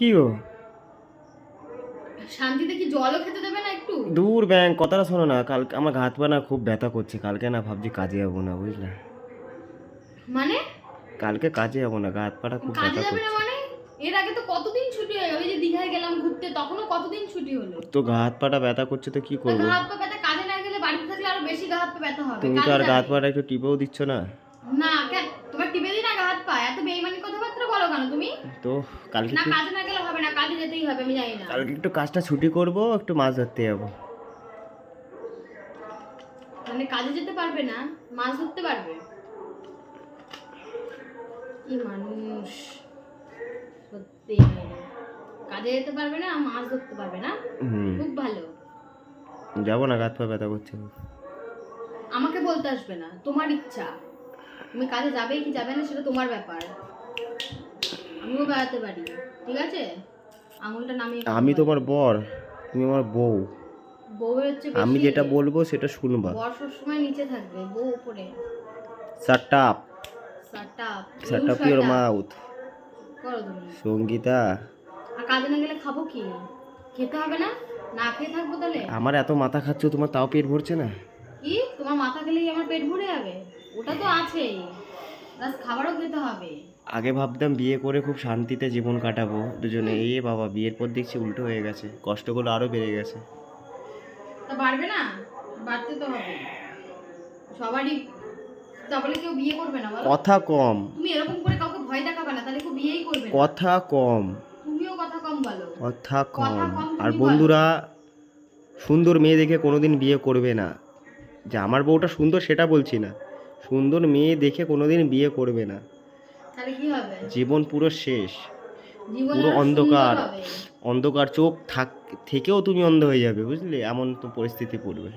কি গো? শান্তিতে কি জলও খেতে দেবে না একটু? দূর ব্যাংক কথাটা শোনো না কালকে আমার হাত পা না খুব ব্যথা করছে কালকে না ভাবছি কাজে যাব না বুঝলে? মানে? কালকে কাজে যাব না হাত পাটা খুব কাজে ব্যথা যাবে না করছে। মানে? এর আগে তো কতদিন ছুটি হয়ে? গেল যে দীঘায় গেলাম ঘুরতে তখনও কতদিন ছুটি হলো? তো গা হাত পাটা ব্যথা করছে তো কি করব? গা হাত পা ব্যথা কাজে না গেলে বাড়িতে থাকলে আরও বেশি গা হাত পা ব্যথা হবে। তুমি তো কাজে আর গা হাত যাবে। পাটা একটু টিপেও দিচ্ছ না? না কেন তোমার টিপে দিই না গা হাত পা এত বেইমানি কথাবার্তা বলো কেন তুমি? তো কালকে না কাজে না গেলে হবে না কাজে যেতেই হবে আমি জানি না। কালকে একটু কাজটা ছুটি করব একটু মাছ ধরতে যাব। মানে কাজে যেতে পারবে না মাছ ধরতে পারবে? কি মানুষ সত্যি কাজে যেতে পারবে না মাছ ধরতে পারবে না? খুব ভালো। যাব না গা হাত পা ব্যথা করছে। আমাকে বলতে আসবে না তোমার ইচ্ছা। তুমি কাজে যাবে কি যাবে না সেটা তোমার ব্যাপার। আমিও বেড়াতে পারি ঠিক আছে? আঙুলটা নামিয়ে আমি তোমার বর তুমি আমার বউ। হচ্ছে আমি যেটা বলব সেটা শুনবা। বর সবসময় নিচে থাকবে বউ উপরে। Shut up shut up shut up your mouth করো তুমি। সঙ্গীতা। আর কাজে না গেলে খাব কি? খেতে হবে না? না খেয়ে থাকব তাহলে? আমার এত মাথা খাচ্ছ তোমার তাও পেট ভরছে না? কি? তোমার মাথা গেলেই আমার পেট ভরে যাবে? ওটা তো আছেই। প্লাস খাবারও খেতে হবে। আগে ভাবতাম বিয়ে করে খুব শান্তিতে জীবন কাটাবো দুজনে এ বাবা বিয়ের পর দেখছি উল্টো হয়ে গেছে কষ্টগুলো আরও বেড়ে গেছে। তা বাড়বে না? বাড়তে তো হবে। সবারই তাহলে কেউ বিয়ে করবে না বলো। কথা কম। তুমি এরকম করে কাউকে ভয় দেখাবে না তাহলে কেউ বিয়েই করবে না। কথা কম। তুমিও কথা কম বলো। কথা কম। আর বন্ধুরা সুন্দর মেয়ে দেখে কোনোদিন বিয়ে করবে না। যে আমার বউটা সুন্দর সেটা বলছি না। সুন্দর মেয়ে দেখে কোনোদিন বিয়ে করবে না। তাহলে কি হবে? জীবন পুরো শেষ। পুরো অন্ধকার। অন্ধকার চোখ থাক থেকেও তুমি অন্ধ হয়ে যাবে বুঝলে? এমন তো পরিস্থিতি পড়বে।